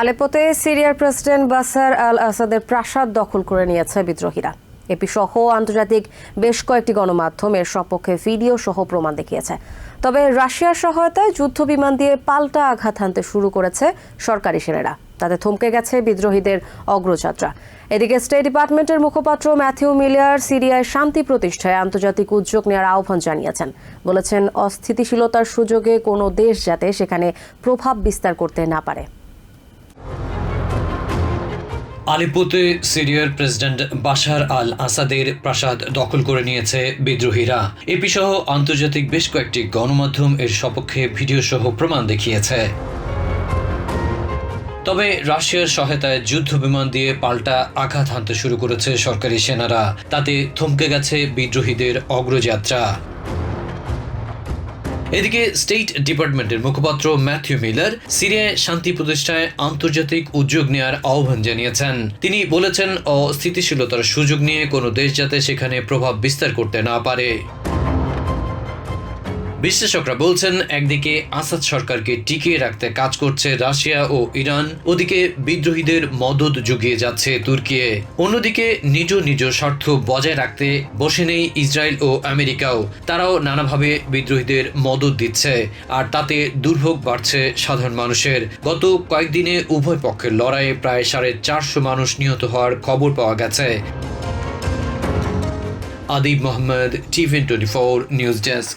আলেপোতে সিরিয়ার প্রেসিডেন্ট বাসার আল আসাদের প্রাসাদ দখল করে নিয়েছে বিদ্রোহীরা। এপি সহ আন্তর্জাতিক বেশ কয়েকটি গণমাধ্যম এর সপক্ষে ভিডিও সহ প্রমাণ দেখিয়েছে। তবে রাশিয়ার সহায়তায় যুদ্ধ বিমান দিয়ে পাল্টা আঘাত হানতে শুরু করেছে সরকারি সেনারা। তাতে থমকে গেছে বিদ্রোহীদের অগ্রযাত্রা। এদিকে স্টেট ডিপার্টমেন্টের মুখপাত্র ম্যাথিউ মিলিয়ার সিরিয়ায় শান্তি প্রতিষ্ঠায় আন্তর্জাতিক উদ্যোগ নেওয়ার আহ্বান জানিয়েছেন। বলেছেন, অস্থিতিশীলতার সুযোগে কোনো দেশ যাতে সেখানে প্রভাব বিস্তার করতে না পারে। আলিপুতে সিরিয়ার প্রেসিডেন্ট বাশার আল আসাদের প্রাসাদ দখল করে নিয়েছে বিদ্রোহীরা। এপি সহ আন্তর্জাতিক বেশ কয়েকটি গণমাধ্যম এর সপক্ষে ভিডিও সহ প্রমাণ দেখিয়েছে। তবে রাশিয়ার সহায়তায় যুদ্ধ বিমান দিয়ে পাল্টা আঘাত হানতে শুরু করেছে সরকারি সেনারা। তাতে থমকে গেছে বিদ্রোহীদের অগ্রযাত্রা। এদিকে স্টেট ডিপার্টমেন্টের মুখপাত্র ম্যাথিউ মিলার সিরিয়ায় শান্তি প্রতিষ্ঠায় আন্তর্জাতিক উদ্যোগ নেওয়ার আহ্বান জানিয়েছেন। তিনি বলেছেন, অস্থিতিশীলতার সুযোগ নিয়ে কোনো দেশ যাতে সেখানে প্রভাব বিস্তার করতে না পারে। বিশ্লেষকরা বলছেন, একদিকে আসাদ সরকারকে টিকিয়ে রাখতে কাজ করছে রাশিয়া ও ইরান, ওদিকে বিদ্রোহীদের মদত জুগিয়ে যাচ্ছে তুর্কি অন্যদিকে নিজ নিজ স্বার্থ বজায় রাখতে বসে নেই ইসরায়েল ও আমেরিকাও। তারাও নানাভাবে বিদ্রোহীদের মদত দিচ্ছে, আর তাতে দুর্ভোগ বাড়ছে সাধারণ মানুষের। গত কয়েকদিনে উভয় পক্ষের লড়াইয়ে প্রায় সাড়ে চারশো মানুষ নিহত হওয়ার খবর পাওয়া গেছে। Adib Mohammad TVN twenty four news desk.